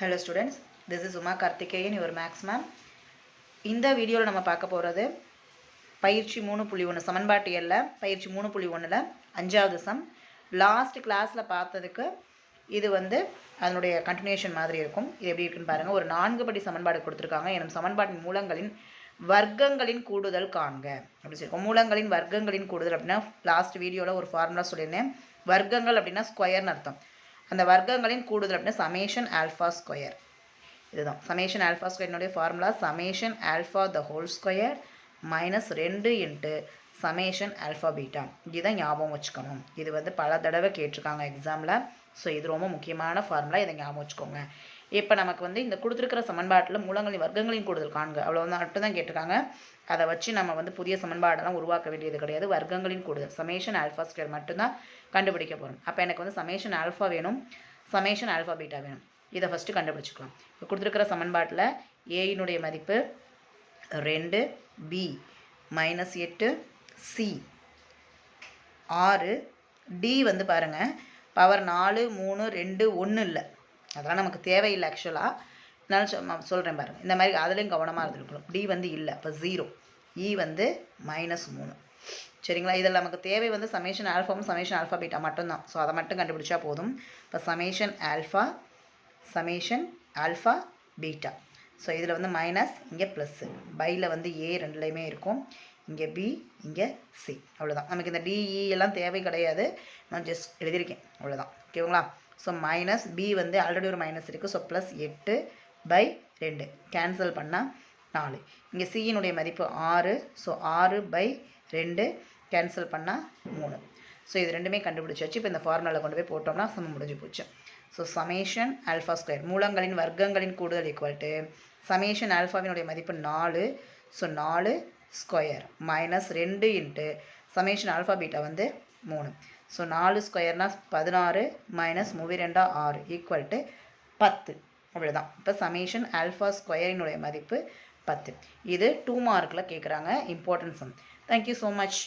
Hello students this is Uma Karthikeyan your maths ma'am இந்த வீடியோவில் நம்ம பார்க்க போகிறது பயிற்சி மூணு புள்ளி ஒன்று சமன்பாட்டியலில் பயிற்சி மூணு புள்ளி ஒன்றில் அஞ்சாவது சம். லாஸ்ட் கிளாஸில் பார்த்ததுக்கு இது வந்து அதனுடைய கண்டினியூஷன் மாதிரி இருக்கும். இது எப்படி இருக்குன்னு பாருங்கள் ஒரு நான்கு படி சமன்பாடு கொடுத்துருக்காங்க. எனும் சமன்பாட்டின் மூலங்களின் வர்க்கங்களின் கூடுதல் காண்க. அப்படி சொல்லியிருக்கோம் மூலங்களின் வர்க்கங்களின் கூடுதல் அப்படின்னா லாஸ்ட் வீடியோவில் ஒரு ஃபார்முலா சொல்லியிருந்தேன். வர்க்கங்கள் அப்படின்னா ஸ்கொயர்னு அர்த்தம். அந்த வர்க்கங்களின் கூடுதல் அப்படின்னா சமேஷன் ஆல்ஃபா ஸ்கொயர் இதுதான். Summation alpha ஸ்கொயர்னுடைய formula summation alpha the whole square minus ரெண்டு இன்ட்டு சமேஷன் அல்ஃபாபீட்டா இதுதான் ஞாபகம் வச்சுக்கணும். இது வந்து பல தடவை கேட்டிருக்காங்க எக்ஸாமில் ஸோ இது ரொம்ப முக்கியமான ஃபார்முலா இதை ஞாபகம் வச்சுக்கோங்க. இப்போ நமக்கு வந்து இந்த கொடுத்துருக்கிற சமன்பாட்டில் மூலங்களின் வர்க்கங்களின் கூடுதல் காண்க. அவ்வளோ மட்டும் தான் கேட்டிருக்காங்க. அதை வச்சு நம்ம வந்து புதிய சமன்பாடெல்லாம் உருவாக்க வேண்டியது கிடையாது. வர்க்கங்களின் கூடுதல். சமேஷன் ஆல்ஃபா ஸ்கேர் மட்டும்தான் கண்டுபிடிக்க போகிறோம் அப்போ எனக்கு வந்து சமேஷன் ஆல்ஃபா வேணும். சமேஷன் ஆல்ஃபா பீட்டா வேணும். இதை ஃபஸ்ட்டு கண்டுபிடிச்சிக்கலாம். இப்போ கொடுத்துருக்கிற சமன்பாட்டில் ஏயினுடைய மதிப்பு ரெண்டு பி மைனஸ் எட்டு சி ஆறு டி வந்து பாருங்கள் பவர் நாலு மூணு ரெண்டு ஒன்று இல்லை. அதெல்லாம் நமக்கு தேவையில்லை ஆக்சுவலாக நான் சொல்கிறேன் பாருங்கள் இந்த மாதிரி அதுலேயும் கவனமாக இருந்துருக்கணும் டி வந்து இல்லை. இப்போ ஜீரோ இ e வந்து மைனஸ் மூணு. சரிங்களா? இதில் நமக்கு தேவை வந்து சமேஷன் ஆல்ஃபாவும் சமேஷன் ஆல்ஃபா பீட்டா மட்டும்தான். ஸோ அதை மட்டும் கண்டுபிடிச்சா போதும். இப்போ summation alpha summation alpha beta so இதில் வந்து மைனஸ் இங்கே ப்ளஸ்ஸு பையில் வந்து ஏ ரெண்டுலேயுமே இருக்கும். இங்கே பி இங்கே சி அவ்வளோதான் நமக்கு இந்த டிஇ e எல்லாம் தேவை கிடையாது. நான் ஜஸ்ட் எழுதியிருக்கேன். அவ்வளோதான் ஓகேங்களா ஸோ மைனஸ் பி வந்து ஆல்ரெடி ஒரு மைனஸ் இருக்குது ஸோ ப்ளஸ் எட்டு பை ரெண்டு. கேன்சல் பண்ணால் நாலு. இங்கே சியினுடைய மதிப்பு ஆறு. ஸோ ஆறு பை ரெண்டு. கேன்சல் பண்ணால் மூணு. ஸோ இது ரெண்டுமே கண்டுபிடிச்சாச்சு. இப்போ இந்த ஃபார்முலாவில் கொண்டு போய் போட்டோம்னா சமம் முடிஞ்சு போச்சு. ஸோ சமேஷன் ஆல்ஃபா ஸ்கொயர் மூலங்களின் வர்க்கங்களின் கூடுதல் ஈக்குவல் டு சமேஷன் ஆல்ஃபாவினுடைய மதிப்பு நாலு. ஸோ நாலு ஸ்கொயர் மைனஸ் ரெண்டு இன்ட்டு சமேஷன் ஆல்ஃபா பீட்டா வந்து மூணு. ஸோ நாலு ஸ்கொயர்னால் பதினாறு மைனஸ் மூவி ரெண்டா ஆறு ஈக்குவல் டு பத்து. அவ்வளோதான் இப்போ சமேஷன் ஆல்ஃபா ஸ்கொயரினுடைய மதிப்பு பத்து. இது டூ மார்க்கில் கேட்குறாங்க இம்பார்ட்டன்ஸ் தேங்க்யூ ஸோ மச்